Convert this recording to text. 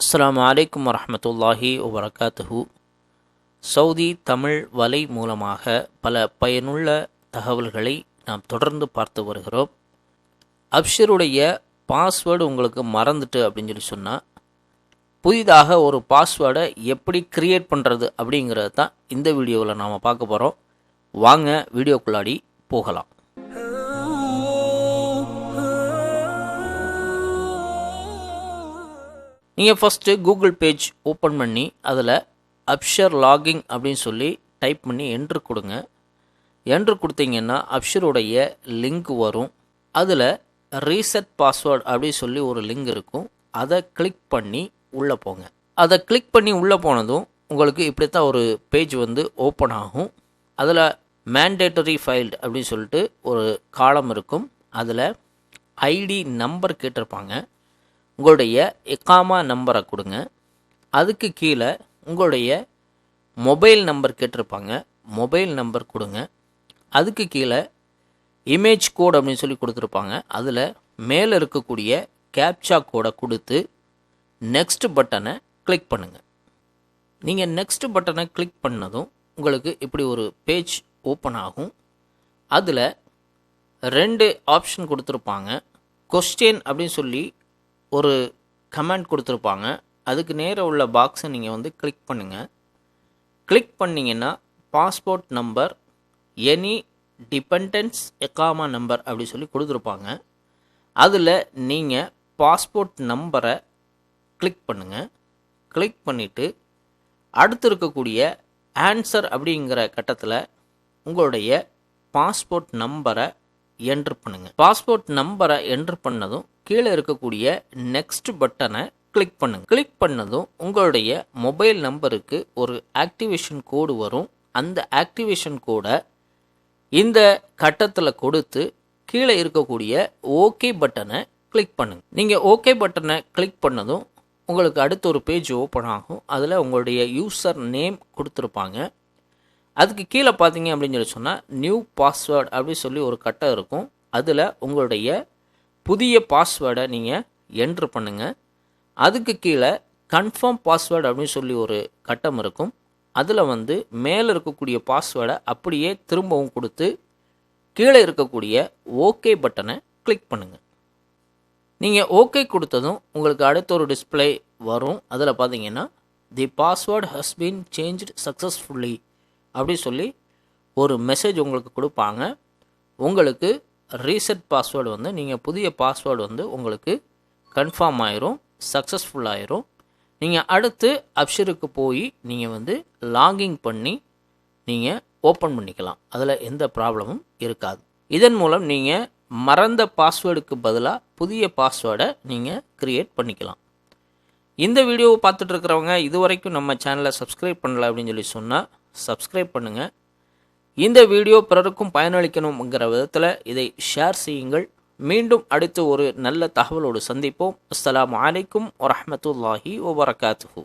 அஸ்லாம் வலைக்கம் வரமத்துல்லாஹி வபரகாத்துஹு. சவுதி தமிழ் வலை மூலமாக பல பயனுள்ள தகவல்களை நாம் தொடர்ந்து பார்த்து வருகிறோம். அப்ஷருடைய பாஸ்வேர்டு உங்களுக்கு மறந்துட்டு அப்படின்னு சொல்லி சொன்னால் புதிதாக ஒரு பாஸ்வேர்டை எப்படி கிரியேட் பண்ணுறது அப்படிங்கிறது தான் இந்த வீடியோவில் நாம் பார்க்க போகிறோம் வாங்க வீடியோக்குள்ளாடி போகலாம். நீங்கள் ஃபஸ்ட்டு கூகுள் பேஜ் ஓப்பன் பண்ணி அதில் அப்ஷர் லாகிங் அப்படின்னு சொல்லி டைப் பண்ணி என்ட்ரு கொடுங்க. என்ட்ரு கொடுத்தீங்கன்னா அப்ஷருடைய லிங்க் வரும். அதில் ரீசெட் பாஸ்வேர்டு அப்படின்னு சொல்லி ஒரு லிங்க் இருக்கும். அதை கிளிக் பண்ணி உள்ளே போங்க. அதை கிளிக் பண்ணி உள்ளே போனதும் உங்களுக்கு இப்படி தான் ஒரு பேஜ் வந்து ஓப்பன் ஆகும். அதில் மேண்டேட்டரி ஃபைல்டு அப்படின்னு சொல்லிட்டு ஒரு காலம் இருக்கும். அதில் ஐடி நம்பர் கேட்டிருப்பாங்க. உங்களுடைய எக்காமா நம்பரை கொடுங்க. அதுக்கு கீழே உங்களுடைய மொபைல் நம்பர் கேட்டிருப்பாங்க. மொபைல் நம்பர் கொடுங்க. அதுக்கு கீழே இமேஜ் கோட் அப்படின்னு சொல்லி கொடுத்துருப்பாங்க. அதில் மேலே இருக்கக்கூடிய கேப்சா கோடை கொடுத்து நெக்ஸ்ட் பட்டனை கிளிக் பண்ணுங்கள் நீங்கள் நெக்ஸ்ட் பட்டனை கிளிக் பண்ணதும் உங்களுக்கு இப்படி ஒரு பேஜ் ஓப்பன் ஆகும். அதில் ரெண்டு ஆப்ஷன் கொடுத்துருப்பாங்க. கொஸ்டின் அப்படின்னு சொல்லி ஒரு கமெண்ட் கொடுத்துருப்பாங்க. அதுக்கு நேராக உள்ள பாக்ஸை நீங்கள் வந்து கிளிக் பண்ணுங்கள் கிளிக் பண்ணிங்கன்னா பாஸ்போர்ட் நம்பர் எனி டிபெண்டன்ஸ் எக்காமா நம்பர் அப்படி சொல்லி கொடுத்துருப்பாங்க. அதில் நீங்கள் பாஸ்போர்ட் நம்பரை கிளிக் பண்ணுங்கள் கிளிக் பண்ணிவிட்டு அடுத்து இருக்கக்கூடிய ஆன்சர் அப்படிங்கிற கட்டத்தில் உங்களுடைய பாஸ்போர்ட் நம்பரை என்ட்ரு பண்ணுங்கள் பாஸ்போர்ட் நம்பரை என்ட்ரு பண்ணதும் கீழே இருக்கக்கூடிய நெக்ஸ்ட் பட்டனை கிளிக் பண்ணுங்க. கிளிக் பண்ணதும் உங்களுடைய மொபைல் நம்பருக்கு ஒரு ஆக்டிவேஷன் கோடு வரும். அந்த ஆக்டிவேஷன் கோடை இந்த கட்டத்தில் கொடுத்து கீழே இருக்கக்கூடிய ஓகே பட்டனை கிளிக் பண்ணுங்க. நீங்கள் ஓகே பட்டனை கிளிக் பண்ணதும் உங்களுக்கு அடுத்த ஒரு பேஜ் ஓப்பன் ஆகும். அதில் உங்களுடைய யூசர் நேம் கொடுத்துருப்பாங்க. அதுக்கு கீழே பார்த்தீங்க அப்படின்னு சொல்லி சொன்னால் நியூ பாஸ்வேர்டு அப்படின்னு சொல்லி ஒரு கட்டம் இருக்கும். அதில் உங்களுடைய புதிய பாஸ்வேர்டை நீங்கள் என்ட்ரு பண்ணுங்கள் அதுக்கு கீழே கன்ஃபார்ம் பாஸ்வேர்டு அப்படின்னு சொல்லி ஒரு கட்டம் இருக்கும். அதில் வந்து மேலே இருக்கக்கூடிய பாஸ்வேர்டை அப்படியே திரும்பவும் கொடுத்து கீழே இருக்கக்கூடிய ஓகே பட்டனை கிளிக் பண்ணுங்கள் நீங்கள் ஓகே கொடுத்ததும் உங்களுக்கு அடுத்த ஒரு டிஸ்பிளே வரும். அதில் பார்த்தீங்கன்னா the password has been changed successfully அப்படி சொல்லி ஒரு மெசேஜ் உங்களுக்கு கொடுப்பாங்க. உங்களுக்கு ரீசெட் பாஸ்வேர்டு வந்து நீங்கள் புதிய பாஸ்வேர்டு வந்து உங்களுக்கு கன்ஃபார்ம் ஆயிரும் சக்ஸஸ்ஃபுல் ஆயிரும். நீங்கள் அடுத்து அப்ஷருக்கு போய் நீங்கள் வந்து லாகிங் பண்ணி நீங்கள் ஓப்பன் பண்ணிக்கலாம். அதில் எந்த ப்ராப்ளமும் இருக்காது. இதன் மூலம் நீங்கள் மறந்த பாஸ்வேர்டுக்கு பதிலாக புதிய பாஸ்வேர்டை நீங்கள் க்ரியேட் பண்ணிக்கலாம். இந்த வீடியோவை பார்த்துட்ருக்குறவங்க இது வரைக்கும் நம்ம சேனலை சப்ஸ்கிரைப் பண்ணல அப்படின்னு சொல்லி சொன்னால் சப்ஸ்கிரைப் பண்ணுங்கள் இந்த வீடியோ பிறருக்கும் பயனளிக்கணுங்கிற விதத்தில் இதை ஷேர் செய்யுங்கள். மீண்டும் அடுத்து ஒரு நல்ல தகவலோடு சந்திப்போம். அஸ்லாம் அலைக்கும் வரமத்துல்லாஹி வபரகாத்துஹூ.